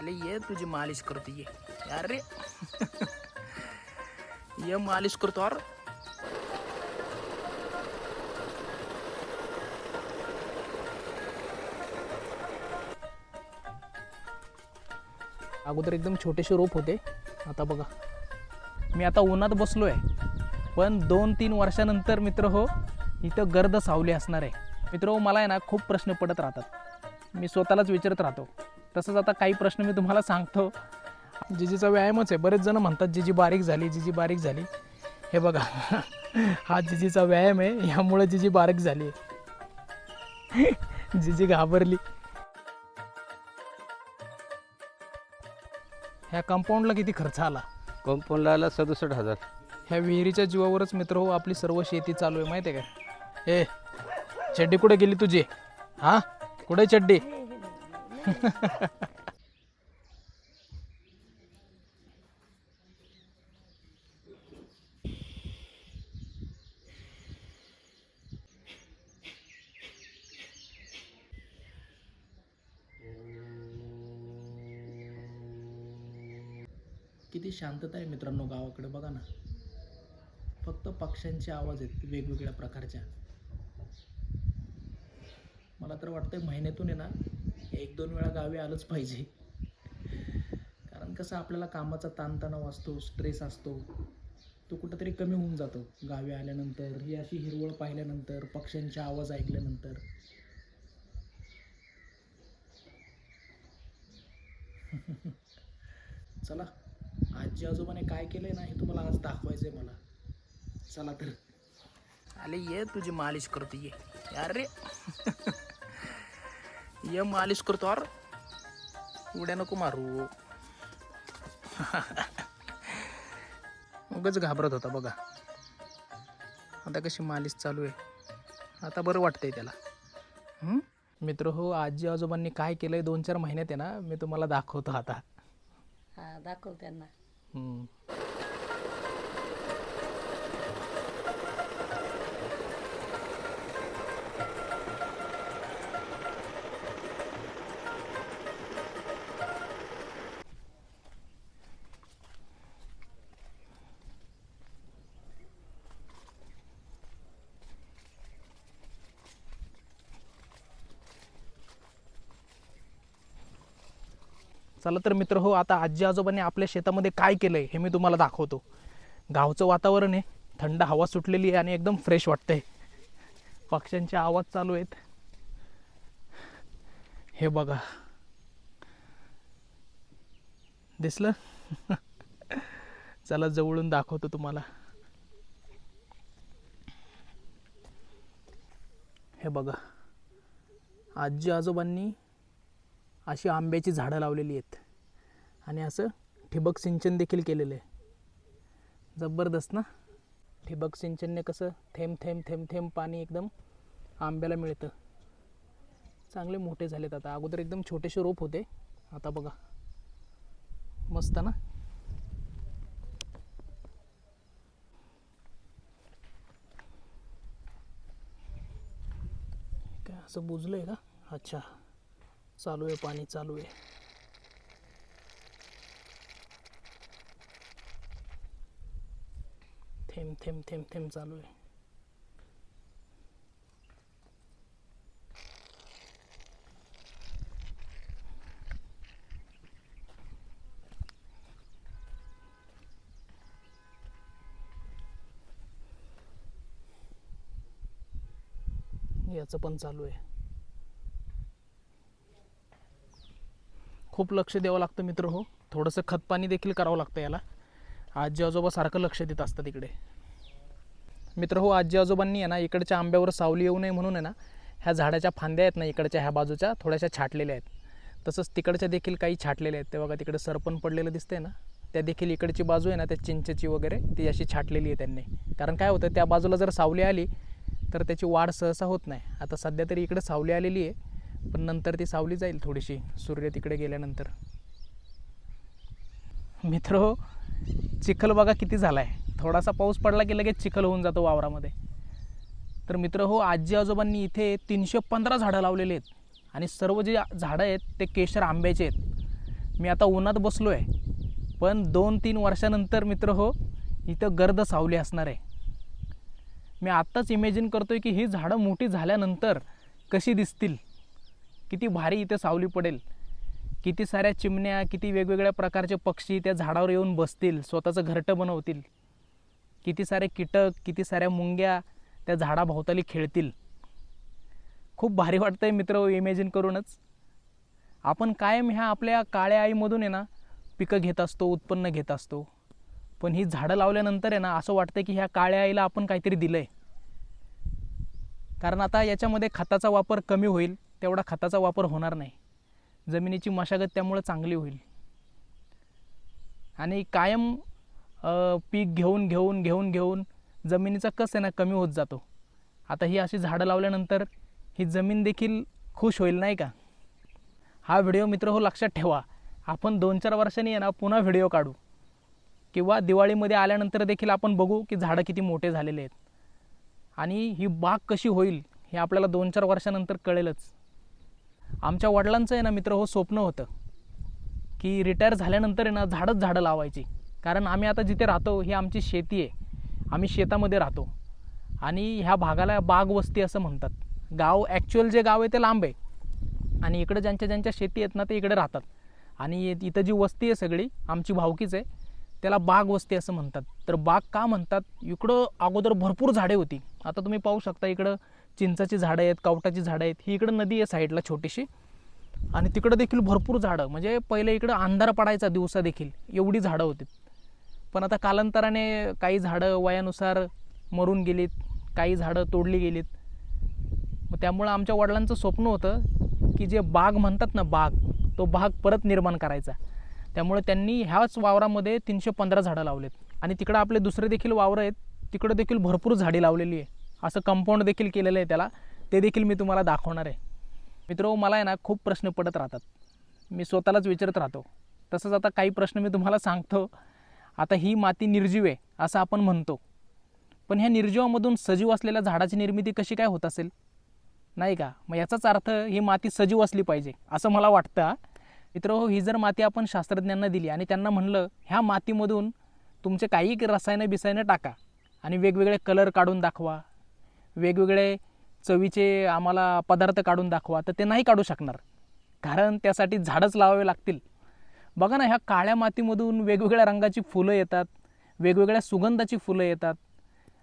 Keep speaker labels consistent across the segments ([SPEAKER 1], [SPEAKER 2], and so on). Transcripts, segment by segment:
[SPEAKER 1] अरे ये तुझी मालिश करतो ये. अरे. ये मालिश करतो और. अगोदर एकदम छोटेसे रोप होते. आता बघा. मी आता उन्हात बसलो आहे पण दोन तीन वर्षानंतर मित्र हो इथं गर्द सावली असणार आहे. मित्र हो मला आहे ना खूप प्रश्न पडत राहतात. मी स्वतःलाच विचारत राहतो. तसंच आता काही प्रश्न मी तुम्हाला सांगतो. जिजीचा व्यायामच आहे. बरेच जण म्हणतात जिजी बारीक झाली जिजी बारीक झाली. हे बघा हा जिजीचा व्यायाम आहे. यामुळे जिजी बारीक झाली जिजी घाबरली. ह्या कंपाऊंडला किती खर्च आला?
[SPEAKER 2] कंपाऊंडला आला सदुसष्ट हजार.
[SPEAKER 1] ह्या विहिरीच्या जीवावरच मित्र हो आपली सर्व शेती चालू आहे. माहिती आहे का? ए चड्डी कुठे गेली तुझी? हा? कुठे चड्डी? किती शांतता आहे मित्रांनो गावाकडे बघा ना. फक्त पक्ष्यांचे आवाज आहेत वेगवेगळ्या प्रकारच्या. मला तर वाटतंय महिन्यातून आहे ना एक दोन वेळा गावी आलंच पाहिजे. कारण कसं आपल्याला कामाचा ताणतणाव असतो स्ट्रेस असतो. तो कुठंतरी कमी होऊन जातो. गावी आल्यानंतर ही अशी हिरवळ पाहिल्यानंतर पक्ष्यांचे आवाज ऐकल्यानंतर. चला आजी आजोबाने काय केलंय ना हे तुम्हाला आज दाखवायचंय मला. चला तर. अरे ये तुझी मालिश करतो ये. अरे! ये मालिश करतो अर उड्या नको मारू। उगाच घाबरत होता बघा. आता कशी मालिश चालू आहे. आता बरं वाटतंय त्याला? मित्र हो आजी आजोबांनी काय केलंय दोन चार महिन्यात आहे ना मी तुम्हाला दाखवतो आता.
[SPEAKER 3] हा दाखव त्यांना.
[SPEAKER 1] चला तर मित्र हो आता आजी आजोबांनी आपल्या शेतामध्ये काय केलंय हे मी तुम्हाला दाखवतो. गावचं वातावरण आहे थंड हवा सुटलेली आहे आणि एकदम फ्रेश वाटतंय. पक्ष्यांचे आवाज चालू आहेत. हे बघा. दिसलं? चला जवळून दाखवतो तुम्हाला. हे बघा. आजी आजोबांनी अशी आंब्याची झाडं लावलेली आहेत. आणि असं ठिबक सिंचन देखील केलेलं आहे. जबरदस्त ना? ठिबक सिंचनने कसं थेंब थेंब थेंब थेंब पाणी एकदम आंब्याला मिळतं. चांगले मोठे झालेत आता. अगोदर एकदम छोटेसे रोप होते. आता बघा. मस्त ना? काय असं बुजलं आहे का? अच्छा. चालू आहे पाणी चालू आहे. थेंब थेंब थेंब थेंब चालू आहे. याचं पण चालू आहे. खूप लक्ष द्यावं लागतं मित्र हो. थोडंसं खतपाणी देखील करावं लागतं याला. आजी आजोबा सारखं लक्ष देत असतात इकडे. मित्र हो आजी आजोबांनी आहे ना इकडच्या आंब्यावर सावली येऊ नये म्हणून आहे ना ह्या झाडाच्या फांद्या आहेत ना इकडच्या ह्या बाजूच्या थोड्याशा छाटलेल्या आहेत. तसंच तिकडच्या देखील काही छाटलेल्या आहेत. ते बघा तिकडे सरपण पडलेलं दिसतंय ना. त्या देखील इकडची बाजू आहे ना त्या चिंचेची वगैरे ती अशी छाटलेली आहे त्यांनी. कारण काय होतं त्या बाजूला जर सावली आली तर त्याची वाढ सहसा होत नाही. आता सध्या तरी इकडे सावली आलेली आहे. पण नंतर ती सावली जाईल थोडीशी सूर्य तिकडे गेल्यानंतर. मित्र हो चिखल बघा किती झाला आहे थोडासा पाऊस पडला की लगेच चिखल होऊन जातो वावरामध्ये. तर मित्र हो आजी आजोबांनी इथे तीनशे पंधरा झाडं लावलेली आहेत. आणि सर्व जे झाडं आहेत ते केशर आंब्याचे आहेत. मी आता उन्हात बसलो आहे पण दोन तीन वर्षानंतर मित्र हो इथं गर्द सावली असणार आहे. मी आत्ताच इमॅजिन करतोय की ही झाडं मोठी झाल्यानंतर कशी दिसतील? किती भारी इथे सावली पडेल. किती साऱ्या चिमण्या किती वेगवेगळ्या प्रकारचे पक्षी त्या झाडावर येऊन बसतील स्वतःचं घरटं बनवतील. किती सारे कीटक किती साऱ्या मुंग्या त्या झाडाभोवताली खेळतील. खूप भारी वाटतं आहे मित्र इमॅजिन करूनच. आपण कायम ह्या आपल्या काळ्या आईमधून आहे ना पिकं घेत असतो उत्पन्न घेत असतो. पण ही झाडं लावल्यानंतर आहे ना असं वाटतं की ह्या काळ्या आईला आपण काहीतरी दिलं आहे कारण आता याच्यामध्ये खताचा वापर कमी होईल. तेवढा खताचा वापर होणार नाही. जमिनीची मशागत त्यामुळं चांगली होईल. आणि कायम पीक घेऊन घेऊन घेऊन घेऊन जमिनीचा कस आहे ना कमी होत जातो. आता ही अशी झाडं लावल्यानंतर ही जमीन देखील खुश होईल नाही का? हा व्हिडिओ मित्र हो लक्षात ठेवा. आपण दोन चार वर्षांनी आहे ना पुन्हा व्हिडिओ काढू. किंवा दिवाळीमध्ये आल्यानंतर देखील आपण बघू की झाडं किती मोठे झालेले आहेत. आणि ही बाग कशी होईल हे आपल्याला दोन चार वर्षानंतर कळेलच. आमच्या वडिलांचं आहे ना मित्र हो स्वप्न होतं की रिटायर झाल्यानंतर आहे ना झाडच झाडं लावायची. कारण आम्ही आता जिथे राहतो ही आमची शेती आहे. आम्ही शेतामध्ये राहतो. आणि ह्या भागाला बाग वस्ती असं म्हणतात. गाव ॲक्च्युअल जे गाव आहे ते लांब आहे. आणि इकडं ज्यांच्या ज्यांच्या शेती आहेत ना ते इकडे राहतात. आणि इथं जी वस्ती आहे सगळी आमची भावकीच आहे त्याला बाग वस्ती असं म्हणतात. तर बाग का म्हणतात? इकडं अगोदर भरपूर झाडे होती. आता तुम्ही पाहू शकता इकडं चिंचाची झाडं आहेत कावटाची झाडं आहेत ही इकडं नदी आहे साईडला छोटीशी. आणि तिकडं देखील भरपूर झाडं म्हणजे पहिले इकडं अंधार पडायचा दिवसा देखील एवढी झाडं होती. पण आता कालांतराने काही झाडं वयानुसार मरून गेलीत काही झाडं तोडली गेलीत. मग त्यामुळं आमच्या वडिलांचं स्वप्न होतं की जे बाग म्हणतात ना बाग तो बाग परत निर्माण करायचा. त्यामुळे त्यांनी ह्याच वावरामध्ये तीनशे पंधरा झाडं लावलेत. आणि तिकडं आपले दुसरे देखील वावरं आहेत तिकडं देखील भरपूर झाडी लावलेली आहे. असं कंपाऊंड देखील केलेलं आहे त्याला. ते देखील मी तुम्हाला दाखवणार आहे. मित्र मला आहे ना खूप प्रश्न पडत राहतात. मी स्वतःलाच विचारत राहतो. तसंच आता काही प्रश्न मी तुम्हाला सांगतो. आता ही माती निर्जीव आहे असं आपण म्हणतो. पण ह्या निर्जीवामधून सजीव असलेल्या झाडाची निर्मिती कशी काय होत असेल? नाही का? मग याचाच अर्थ ही माती सजीव असली पाहिजे असं मला वाटतं मित्र हो ही जर माती आपण शास्त्रज्ञांना दिली आणि त्यांना म्हणलं ह्या मातीमधून तुमचे काही रसायनं बिसायनं टाका आणि वेगवेगळे कलर काढून दाखवा वेगवेगळे चवीचे आम्हाला पदार्थ काढून दाखवा तर ते नाही काढू शकणार. कारण त्यासाठी झाडच लावावे लागतील. बघा ना ह्या काळ्या मातीमधून वेगवेगळ्या रंगाची फुलं येतात वेगवेगळ्या सुगंधाची फुलं येतात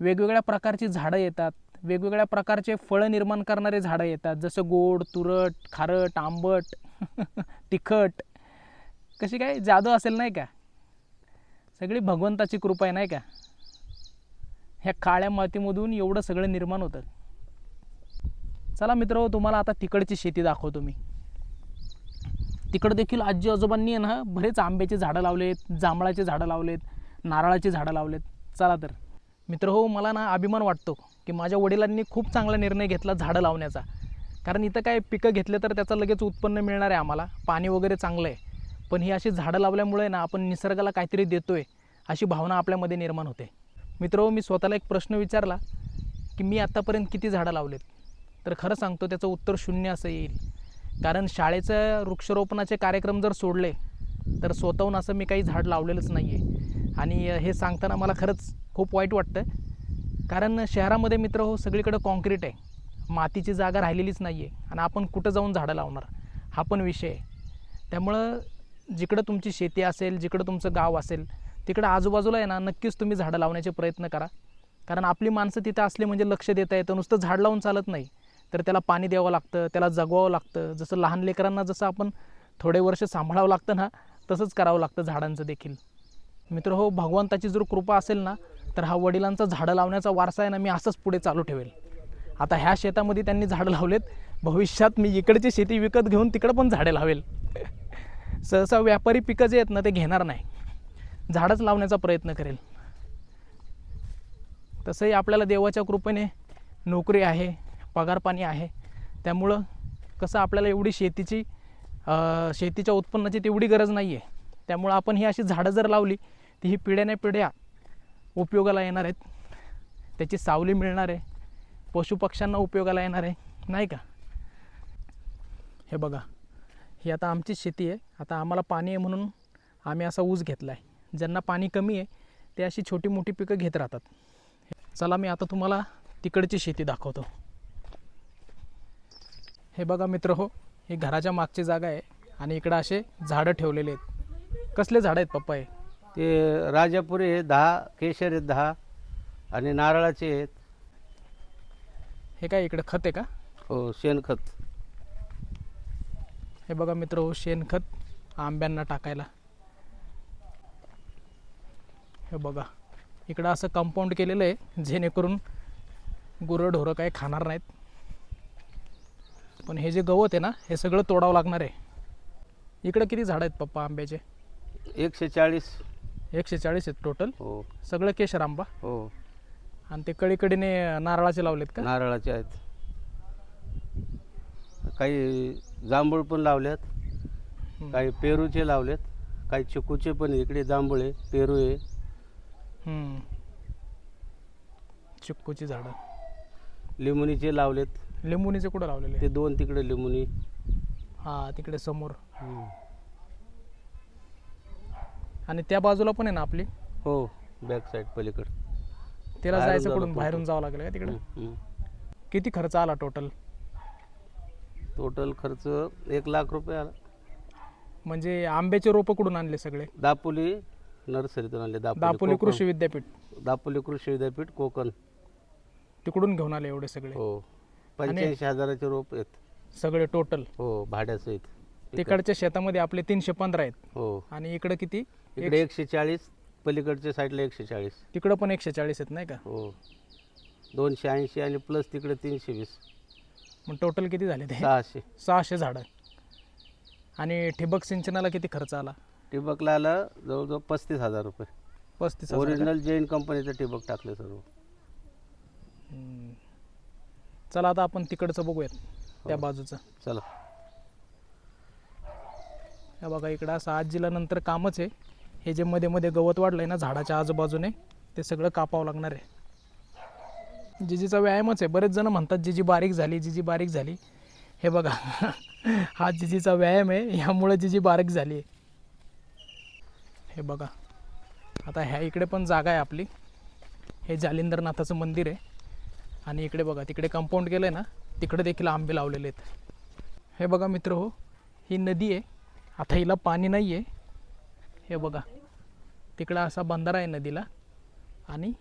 [SPEAKER 1] वेगवेगळ्या प्रकारची झाडं येतात वेगवेगळ्या प्रकारचे फळं निर्माण करणारे झाडं येतात जसं गोड तुरट खारट आंबट तिखट. कशी काय? जादू असेल नाही का? सगळी भगवंताची कृपा आहे नाही का? ह्या काळ्या मातीमधून एवढं सगळं निर्माण होतं. चला मित्र तुम्हाला आता तिकडची शेती दाखवतो मी. तिकडं देखील आजी आजोबांनी आहे ना बरेच आंब्याची झाडं लावलेत जांभळाचे झाडं लावलेत नारळाची झाडं लावलेत. चला तर. मित्र हो मला ना अभिमान वाटतो की माझ्या वडिलांनी खूप चांगला निर्णय घेतला झाडं लावण्याचा. कारण इथं काय पिकं घेतले तर त्याचं लगेच उत्पन्न मिळणार आहे आम्हाला. पाणी वगैरे चांगलं आहे. पण ही अशी झाडं लावल्यामुळे ना आपण निसर्गाला काहीतरी देतोय अशी भावना आपल्यामध्ये निर्माण होते. मित्र मी स्वतःला एक प्रश्न विचारला की मी आत्तापर्यंत किती झाडं लावलेत? तर खरं सांगतो त्याचं उत्तर शून्य असं येईल. कारण शाळेचं वृक्षारोपणाचे कार्यक्रम जर सोडले तर स्वतःहून असं मी काही झाड लावलेलंच नाही आहे आणि हे सांगताना मला खरंच खूप वाईट वाटतं. कारण शहरामध्ये मित्र हो सगळीकडं कॉन्क्रीट आहे. मातीची जागा राहिलेलीच नाही आहे आणि आपण कुठं जाऊन झाडं लावणार? हा पण विषय आहे. त्यामुळं जिकडं तुमची शेती असेल जिकडं तुमचं गाव असेल तिकडं आजूबाजूला आहे ना नक्कीच तुम्ही झाडं लावण्याचे प्रयत्न करा. कारण आपली माणसं तिथं असली म्हणजे लक्ष देता येतं नुसतं झाड लावून चालत नाही. तर त्याला पाणी द्यावं लागतं त्याला जगवावं लागतं. जसं लहान लेकरांना जसं आपण थोडे वर्ष सांभाळावं लागतं ना तसंच करावं लागतं झाडांचं देखील. मित्र हो भगवंताची जर कृपा असेल ना तर हा वडिलांचा झाडं लावण्याचा वारसा आहे ना मी असंच पुढे चालू ठेवेल. आता ह्या शेतामध्ये त्यांनी झाडं लावलेत भविष्यात मी इकडची शेती विकत घेऊन तिकडं पण झाडे लावेल. सहसा व्यापारी पिकं जे आहेत ना ते घेणार नाही. झाडच लावण्याचा प्रयत्न करेल. तसंही आपल्याला देवाच्या कृपेने नोकरी आहे पगारपाणी आहे. त्यामुळं कसं आपल्याला एवढी शेतीची शेतीच्या उत्पन्नाची तेवढी गरज नाही आहे त्यामुळं आपण ही अशी झाडं जर लावली तर ही पिढ्याने पिढ्या उपयोगाला येणार आहेत. त्याची सावली मिळणार आहे. पशुपक्ष्यांना उपयोगाला येणार आहे. नाही का? हे बघा ही आता आमचीच शेती आहे. आता आम्हाला पाणी आहे म्हणून आम्ही असा ऊस घेतला आहे ज्यांना पाणी कमी आहे ते अशी छोटी मोठी पिकं घेत राहतात. चला मी आता तुम्हाला तिकडची शेती दाखवतो. हे बघा मित्र हो ही घराच्या मागची जागा आहे आणि इकडं असे झाडं ठेवलेले आहेत. कसले झाडं आहेत पप्पा हे?
[SPEAKER 2] ते राजापुरी आहे दहा केशर आहेत दहा आणि नारळाचे आहेत.
[SPEAKER 1] हे काय इकडं खत आहे का?
[SPEAKER 2] हो शेणखत.
[SPEAKER 1] हे बघा मित्र हो शेणखत आंब्यांना टाकायला. हे बघा. इकडं असं कंपाऊंड केलेलं आहे जेणेकरून गुरं ढोरं काही खाणार नाहीत. पण हे जे गवत आहे ना हे सगळं तोडावं लागणार आहे. इकडं किती झाडं आहेत पप्पा आंब्याचे?
[SPEAKER 2] एकशे चाळीस.
[SPEAKER 1] एकशे चाळीस आहेत टोटल
[SPEAKER 2] हो.
[SPEAKER 1] सगळं केशर आंबा?
[SPEAKER 2] हो.
[SPEAKER 1] आणि ते कडीकडीने नारळाचे लावलेत का?
[SPEAKER 2] नारळाचे आहेत. काही जांभूळ पण लावल्यात. काही पेरूचे लावलेत. काही चिकूचे पण. इकडे जांभूळ आहे पेरू आहे.
[SPEAKER 1] हम्म. चिक्कूची झाडं.
[SPEAKER 2] लिंबुनीचे लावलेत.
[SPEAKER 1] लिंबुनीचे कुठं लावलेले?
[SPEAKER 2] ते दोन तिकडे लिंबुनी.
[SPEAKER 1] हा तिकडे समोर. आणि त्या बाजूला पण आहे ना आपली?
[SPEAKER 2] हो बॅक साईड पलीकडे. बाहेरून
[SPEAKER 1] जायचं
[SPEAKER 2] जावं
[SPEAKER 1] कुठून?
[SPEAKER 2] लागतं.
[SPEAKER 1] बाहेरून जावं लागलं का तिकडे. किती खर्च आला टोटल
[SPEAKER 2] टोटल खर्च एक लाख रुपये आला.
[SPEAKER 1] म्हणजे आंब्याचे रोपं कुठून आणले सगळे?
[SPEAKER 2] दापोली नर्सरीतून आणले.
[SPEAKER 1] दापोली
[SPEAKER 2] कोकण.
[SPEAKER 1] कृषी विद्यापीठ.
[SPEAKER 2] दापोली कृषी विद्यापीठ कोकण.
[SPEAKER 1] तिकडून घेऊन आले एवढे सगळे.
[SPEAKER 2] हो. पंच्याऐंशी हजाराचे रोप आहेत.
[SPEAKER 1] सगळे टोटल
[SPEAKER 2] हो भाड्यासहित.
[SPEAKER 1] तिकडच्या शेतामध्ये आपले तीनशे पंधरा आहेत.
[SPEAKER 2] हो.
[SPEAKER 1] आणि इकडे किती?
[SPEAKER 2] इकडे एकशे चाळीस पलीकडच्या साईडला एकशे चाळीस
[SPEAKER 1] तिकडं पण एकशे चाळीस आहेत नाही का?
[SPEAKER 2] हो. दोनशे ऐंशी आणि प्लस तिकडे तीनशे वीस.
[SPEAKER 1] मग टोटल किती झाले ते?
[SPEAKER 2] सहाशे.
[SPEAKER 1] सहाशे झाडं. आणि ठिबक सिंचनाला किती खर्च आला?
[SPEAKER 2] ठिबकला आलं जवळजवळ पस्तीस हजार रुपये.
[SPEAKER 1] पस्तीस हजार. का?
[SPEAKER 2] ओरिजिनल जैन कंपनीचं ठिबक टाकले सर्व.
[SPEAKER 1] हम्म. चला आता आपण तिकडचं बघूयात त्या
[SPEAKER 2] हो.
[SPEAKER 1] बाजूचं.
[SPEAKER 2] चला.
[SPEAKER 1] हे बघा इकडं असं आजीला नंतर कामच आहे. हे जे मध्ये मध्ये गवत वाढलंय ना झाडाच्या आजूबाजूने ते सगळं कापावं लागणार आहे. जिजीचा व्यायामच आहे. बरेच जण म्हणतात जिजी बारीक झाली जिजी बारीक झाली. हे बघा हा जिजीचा व्यायाम आहे. ह्यामुळे जिजी बारीक झाली आहे. हे बघा. आता ह्या इकडे पण जागा आहे आपली. हे जालिंदरनाथाचं मंदिर आहे. आणि इकडे बघा तिकडे कंपाऊंड केलं आहे ना तिकडे देखील आंबे लावलेले आहेत. हे बघा मित्र हो ही नदी आहे. आता हिला पाणी नाही आहे हे बघा तिकडं असा बंधारा आहे नदीला. आणि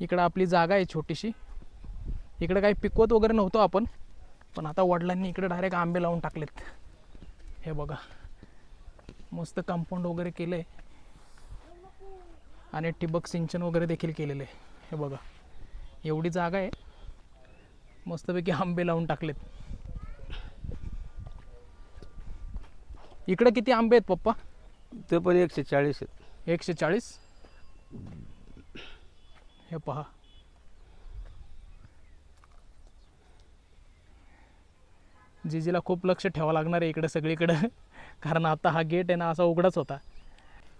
[SPEAKER 1] इकडं आपली जागा आहे छोटीशी. इकडं काही पिकवत वगैरे नव्हतो आपण पण आता वडिलांनी इकडे डायरेक्ट आंबे लावून टाकलेत. हे बघा मस्त कंपाऊंड वगैरे केलं आहे आणि ठिबक सिंचन वगैरे देखील केलेलं आहे. हे बघा. एवढी जागा आहे. मस्तपैकी आंबे लावून टाकलेत. इकडे किती आंबे आहेत पप्पा?
[SPEAKER 2] ते पण एकशे चाळीस आहेत.
[SPEAKER 1] एकशे चाळीस? हे पहा. जिजीला खूप लक्ष ठेवावं लागणार आहे इकडे सगळीकडं. कारण आता हा गेट आहे ना असा उघडाच होता.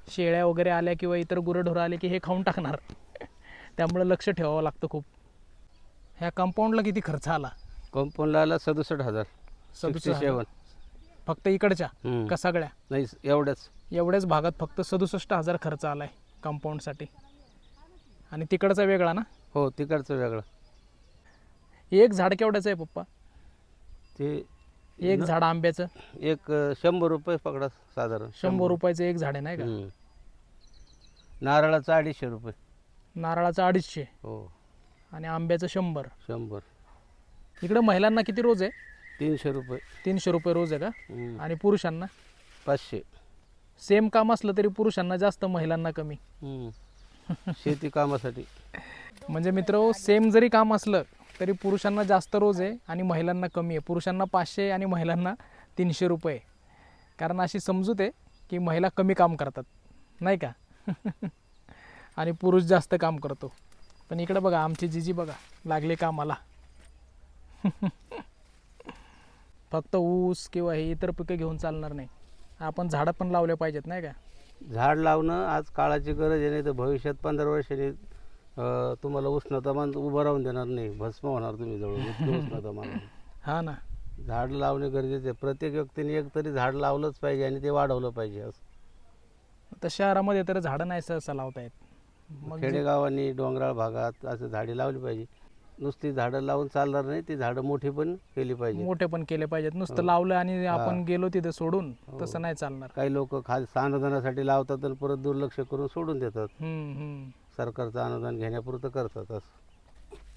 [SPEAKER 1] शेळ्या वगैरे आल्या किंवा इतर गुरंढोरं आले की हे खाऊन टाकणार. त्यामुळे लक्ष ठेवावं लागतं खूप. ह्या कंपाऊंडला किती खर्च आला?
[SPEAKER 2] कंपाऊंडला आला सदुसष्ट हजार.
[SPEAKER 1] सदुसष्ट
[SPEAKER 2] सेवन
[SPEAKER 1] फक्त इकडच्या? का सगळ्या?
[SPEAKER 2] नाही एवढ्याच.
[SPEAKER 1] एवढ्याच भागात फक्त सदुसष्ट हजार खर्च आला आहे कंपाऊंडसाठी आणि तिकडचा वेगळा ना?
[SPEAKER 2] हो तिकडचं वेगळं.
[SPEAKER 1] एक झाड केवढ्याचं आहे पप्पा?
[SPEAKER 2] ते
[SPEAKER 1] एक झाड आंब्याचं?
[SPEAKER 2] एक अं, शंभर रुपये पकडा साधारण.
[SPEAKER 1] शंभर. रुपयाचं एक झाड आहे नाही का?
[SPEAKER 2] हम्म. नारळाचं अडीचशे रुपये.
[SPEAKER 1] नारळाचं अडीचशे.
[SPEAKER 2] हो.
[SPEAKER 1] आणि आंब्याचं शंभर.
[SPEAKER 2] शंभर.
[SPEAKER 1] इकडं महिलांना किती रोज आहे?
[SPEAKER 2] तीनशे रुपये.
[SPEAKER 1] तीनशे रुपये रोज आहे का?
[SPEAKER 2] हम्म.
[SPEAKER 1] आणि पुरुषांना?
[SPEAKER 2] पाचशे.
[SPEAKER 1] सेम काम असलं तरी पुरुषांना जास्त महिलांना कमी.
[SPEAKER 2] हम्म. शेती कामासाठी.
[SPEAKER 1] म्हणजे मित्र सेम जरी काम असलं तरी पुरुषांना जास्त रोज आहे आणि महिलांना कमी आहे. पुरुषांना पाचशे आणि महिलांना तीनशे रुपये कारण अशी समजूत आहे की महिला कमी काम करतात. नाही का? आणि पुरुष जास्त काम करतो. पण इकडे बघा आमची जिजी बघा लागले कामाला. फक्त ऊस किंवा हे इतर पिकं घेऊन चालणार नाही. आपण झाडं पण लावले पाहिजेत नाही का?
[SPEAKER 2] झाड लावणं आज काळाची गरज आहे नाही तर भविष्यात पंधरा वर्षांनी अं, तुम्हाला उष्णतामान उभं राहून देणार नाही. भस्म होणार तुम्ही जवळ. इतकं उष्णतामान.
[SPEAKER 1] हा ना.
[SPEAKER 2] झाड लावणे गरजेचे आहे. प्रत्येक व्यक्तीने एक तरी झाड लावलंच पाहिजे आणि ते वाढवलं पाहिजे असं.
[SPEAKER 1] तर शहरामध्ये तर झाडं नाही सहसा लावता येत मग
[SPEAKER 2] खेडेगावांनी डोंगराळ भागात असं झाडे लावली पाहिजे. नुसती झाडं लावून चालणार नाही ती झाडं मोठी पण केली पाहिजे
[SPEAKER 1] मोठे पण केले पाहिजेत. नुसतं लावलं आणि आपण गेलो तिथे सोडून तसं नाही चालणार.
[SPEAKER 2] काही लोक खाली अनुदानासाठी लावतात आणि परत दुर्लक्ष करून सोडून देतात.
[SPEAKER 1] हम्म, हम्म.
[SPEAKER 2] सरकारचं अनुदान घेण्यापुरतं करतात असं.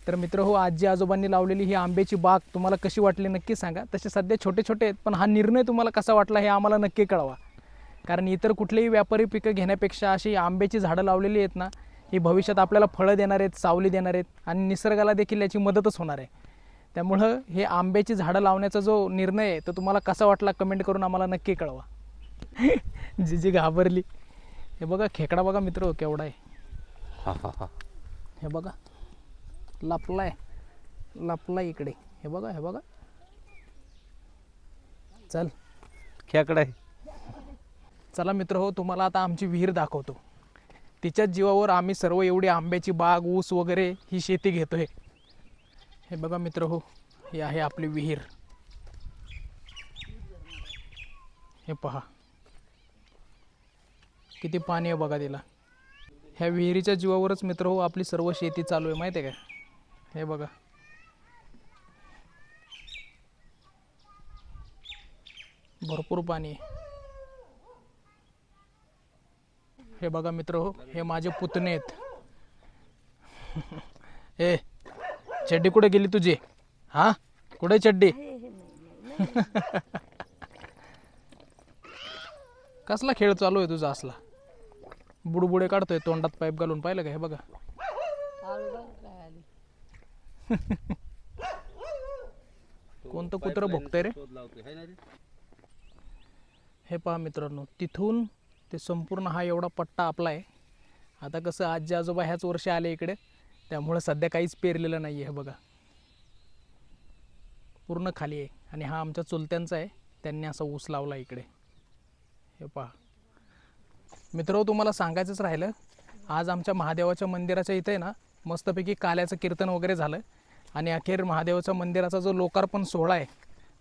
[SPEAKER 1] तर मित्र हो आजी आजोबांनी लावलेली ही आंब्याची बाग तुम्हाला कशी वाटली नक्की सांगा. तसे सध्या छोटे छोटे आहेत पण हा निर्णय तुम्हाला कसा वाटला हे आम्हाला नक्की कळवा. कारण इतर कुठलेही व्यापारी पिकं घेण्यापेक्षा अशी आंब्याची झाडं लावलेली आहेत ना ही भविष्यात आपल्याला फळं देणार आहेत सावली देणार आहेत आणि निसर्गाला देखील याची मदतच होणार आहे. त्यामुळं हे आंब्याची झाडं लावण्याचा जो निर्णय आहे तो तुम्हाला कसा वाटला कमेंट करून आम्हाला नक्की कळवा. जी जी घाबरली. हे बघा खेकडा बघा मित्र हो, केवढा आहे.
[SPEAKER 2] हा हा हा.
[SPEAKER 1] हे बघा. लपलाय. लपलाय इकडे. हे बघा हे बघा. चल.
[SPEAKER 2] खेकडा आहे
[SPEAKER 1] चला मित्र हो तुम्हाला आता आमची विहीर दाखवतो. तिच्याच जीवावर आम्ही सर्व एवढी आंब्याची बाग ऊस वगैरे ही शेती घेतोय. हे बघा मित्र हो ही आहे आपली विहीर. हे पहा. किती पाणी आहे बघा तिला. ह्या विहिरीच्या जीवावरच मित्र हो आपली सर्व शेती चालू आहे माहिती आहे का हे बघा. भरपूर पाणी आहे. हे बघा मित्र हो हे माझे पुतणे आहेत. ए चड्डी कुठे गेली तुझी? हा? कुठे चड्डी? कसला खेळ चालू आहे तुझा असला? बुडबुडे काढतोय तोंडात पाईप घालून. पाहिलं का हे बघा? कोणतं कुत्रं भोगतंय रे? हे पहा मित्रांनो तिथून ते संपूर्ण हा एवढा पट्टा आपला आहे. आता कसं आजी आजोबा ह्याच वर्षी आले इकडे त्यामुळं सध्या काहीच पेरलेलं नाही आहे हे बघा. पूर्ण खाली आहे आणि हा आमच्या चुलत्यांचा आहे त्यांनी असा ऊस लावला इकडे. हे पहा. मित्र तुम्हाला सांगायचंच राहिलं आज आमच्या महादेवाच्या मंदिराच्या इथे ना मस्तपैकी काल्याचं कीर्तन वगैरे झालं. आणि अखेर महादेवाच्या मंदिराचा जो लोकार्पण सोहळा आहे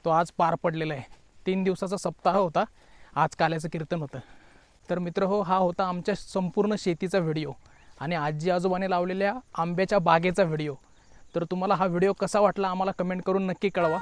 [SPEAKER 1] तो आज पार पडलेला आहे. तीन दिवसाचा सप्ताह होता आज काल्याचं कीर्तन होतं. तर मित्र हो हा होता आमच्या संपूर्ण शेतीचा व्हिडिओ आणि आजी आजोबाने लावलेल्या आंब्याच्या बागेचा व्हिडिओ. तर तुम्हाला हा व्हिडिओ कसा वाटला आम्हाला कमेंट करून नक्की कळवा.